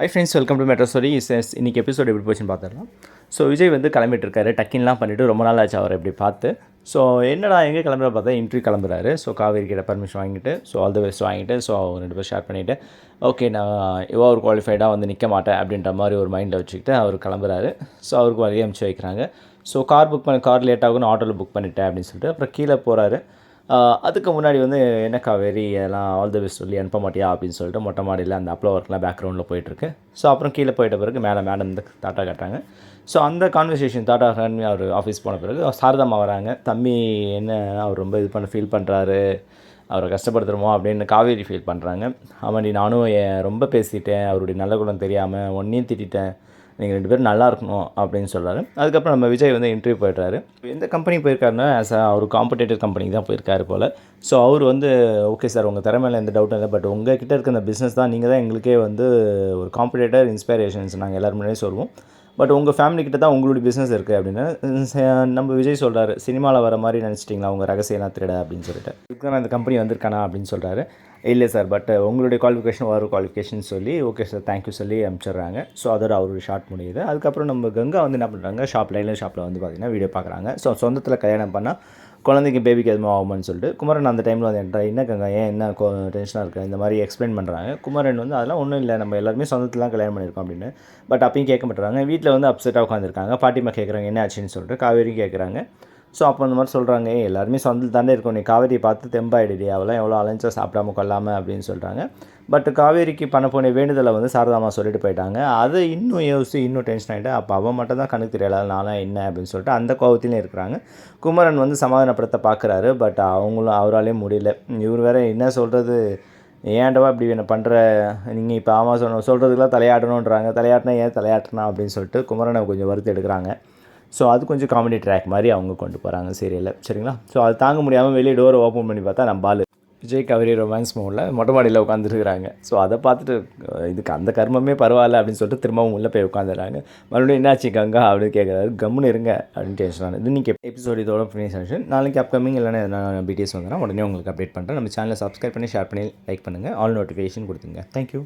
Hi friends welcome to metro story is இன்றைக்கி episode எப்படி போச்சுன்னு பார்த்துடலாம். ஸோ விஜய் வந்து கிளம்பிட்டு இருக்காரு டக்கின்லாம் பண்ணிவிட்டு ரொம்ப நாள் ஆச்சு அவர் இப்படி பார்த்து. ஸோ என்னடா எங்கே கிளம்புற பார்த்தா இன்ட்ரிவியூ கிளம்புறாரு. ஸோ காவேரி கிட்ட பர்மிஷன் வாங்கிட்டு ஸோ ஆல் த பெஸ்ட் வாங்கிட்டு ஸோ அவங்க ரெண்டு பேரும் ஷேர் பண்ணிவிட்டு ஓகே நான் இவ்வளோ ஒரு குவாலிஃபைடாக வந்து நிற்க மாட்டேன் அப்படின்ற மாதிரி ஒரு மைண்டில் வச்சுக்கிட்டு அவர் கிளம்புறாரு. ஸோ அவருக்கு வழியை அனுப்பிச்சு வைக்கிறாங்க. ஸோ கார் புக் பண்ணி கார் லேட் ஆகும்னு ஆட்டோவில் புக் பண்ணிட்டேன் அப்படின்னு சொல்லிட்டு அப்புறம் கீழே போகிறாரு அதுக்கு முன்னாடி வந்து என்ன காவேரி எல்லாம் ஆல் தி பெஸ்ட் சொல்லி அனுப்ப மாட்டியா அப்படின்னு சொல்லிட்டு மொட்டை மாடியில் அந்த அப்ளோ ஒர்க்லாம் பேக்ரவுண்டில் போயிட்டுருக்கு. ஸோ அப்புறம் கீழே போயிட்ட பிறகு மேலே மேடம் வந்து தாட்டா காட்டுறாங்க. ஸோ அந்த கான்வர்சேஷன் தாட்டா காரணி அவர் ஆஃபீஸ் போன பிறகு சாரதாம்மா வராங்க. தம்பி என்ன அவர் ரொம்ப இது பண்ண ஃபீல் பண்ணுறாரு அவரை கஷ்டப்படுத்துகிறோமோ அப்படின்னு காவேரி ஃபீல் பண்ணுறாங்க ஆமாண்டி நானும் ரொம்ப பேசிட்டேன். அவருடைய நல்ல குணம் தெரியாமல் ஒன்றையும் திட்டிட்டேன். நீங்கள் ரெண்டு பேரும் நல்லா இருக்கணும் அப்படின்னு சொல்கிறாரு அதுக்கப்புறம் நம்ம விஜய் வந்து இன்டர்வியூ போயிட்டாரு எந்த கம்பெனி போயிருக்காருன்னா ஆஸ் அ அவர் காம்படேட்டிவ் கம்பெனிக்கு தான் போயிருக்காரு போல். ஸோ அவர் வந்து ஓகே சார் உங்கள் திறமையில எந்த டவுட்டும் இல்லை. பட் உங்கள் கிட்ட இருக்க இந்த பிஸ்னஸ் தான் நீங்கள் தான் எங்களுக்கே வந்து ஒரு காம்படேட்டர் இன்ஸ்பைரேஷன்ஸ் நாங்கள் எல்லாருமே முன்னாடியே சொல்லுவோம் பட் உங்கள் ஃபேமிலிக்கிட்ட தான் உங்களுடைய பிஸ்னஸ் இருக்குது அப்படின்னு. நம்ம விஜய் சொல்கிறாரு சினிமாவில் வர மாதிரி நினச்சிட்டிங்களா? உங்கள் ரகசியம்லாம் திருட? அப்படின்னு சொல்லிட்டு. இதுக்கு நான் இந்த கம்பெனி வந்திருக்கானா அப்படின்னு சொல்கிறாரு இல்லை சார் பட் உங்களுடைய குவாலிஃபிகேஷன் வர குவாலிஃபிகேஷன் சொல்லி ஓகே சார் தேங்க்யூ சொல்லி அனுப்பிச்சிடுறாங்க. ஸோ அதோட அவருடைய ஷார்ட் முடியுது. அதுக்கப்புறம் நம்ம கங்கா வந்து என்ன பண்ணுறாங்க ஷாப் லைனில் ஷாப்பில் வந்து பார்த்திங்கன்னா வீடியோ பார்க்குறாங்க ஸோ சொந்தத்தில் கல்யாணம் பண்ணால் குழந்தைக்கு பேபிக்கு எதுவும் ஆகுமான்னு சொல்லிட்டு குமரன் அந்த டைமில் வந்து என்கிட்ட என்ன கங்கா ஏன் என்ன டென்ஷனாக இருக்குது இந்த மாதிரி எக்ஸ்பிளைன் பண்ணுறாங்க குமரன் வந்து அதெல்லாம் ஒன்றும் இல்லை நம்ம எல்லாருமே சொந்தத்தில் தான் கல்யாணம் பண்ணியிருக்கோம் அப்படின்னு. பட் அப்பயும் கேட்க மாட்டுறாங்க. வீட்டில் வந்து அப்செட்டாக உட்காந்துருக்காங்க பாட்டிமா கேட்குறாங்க என்ன ஆச்சுன்னு சொல்லிட்டு காவேரி கேட்குறாங்க ஸோ அப்போ அந்த மாதிரி சொல்கிறாங்க ஏ எல்லாருமே சொந்தத்தில் தாண்டே இருக்கும். நீ காவேரியை பார்த்து தெம்பாயிடுடி. அவெல்லாம் எவ்வளோ அலைஞ்சா சாப்பிடாம கொள்ளாமல் அப்படின்னு சொல்கிறாங்க பட் காவேரிக்கு பண்ண போன வேண்டுதலை வந்து சாரதாமா சொல்லிட்டு போயிட்டாங்க. அதை இன்னும் யோசிச்சு இன்னும் டென்ஷன் ஆகிட்டு அப்போ அவன் மட்டும் தான் கணக்கு தெரியல நானும் என்ன அப்படின்னு சொல்லிட்டு அந்த கோவத்திலையும் இருக்கிறாங்க. குமரன் வந்து சமாதானப்படுத்த பார்க்குறாரு பட் அவங்களும் அவராலேயும் முடியல. இவர் வேற என்ன சொல்கிறது ஏன்டவா இப்படி என்ன பண்ணுற நீங்கள் இப்போ ஆமாம் சொன்ன சொல்கிறதுக்குலாம் தலையாடணுன்றாங்க தலையாட்டினா ஏன் தலையாட்டினா அப்படின்னு சொல்லிட்டு குமரனை கொஞ்சம் வருத்தி எடுக்கிறாங்க. ஸோ அது கொஞ்சம் காமெடி ட்ராக் மாதிரி அவங்க கொண்டு போகிறாங்க சீரியலில் சரிங்களா? ஸோ அது தாங்க முடியாமல் வெளியே டோரை ஓப்பன் பண்ணி பார்த்தா நம்ம பால் விஜய் கவரி ரொமான்ஸ் மூவில் மொட்டை மாடியில் உட்காந்துருக்குறாங்க ஸோ அதை பார்த்துட்டு இதுக்கு அந்த கர்மமே பரவாயில்ல அப்படின்னு சொல்லிட்டு திரும்பவும் உள்ளே போய் உட்காந்துடுறாங்க மறுபடியும் என்னாச்சு கங்கா அப்படின்னு கேட்குறாரு கம்முன்னு இருங்க அப்படின்னு டென்ஷன் ஆனது இன்னைக்கு எபிசோட் இதோட ஃபினிஷ் ஆச்சு நாளைக்கு அப்கமிங் இல்லைன்னா எதனா பிடிஎஸ் வந்தேன்னா உடனே உங்களுக்கு அப்டேட் பண்ணுறேன் நம்ம சேனலை சப்ஸ்கிரைப் பண்ணி ஷேர் பண்ணி லைக் பண்ணுங்கள் ஆல் நோட்டிஃபிகேஷன் கொடுத்துங்க தேங்க்யூ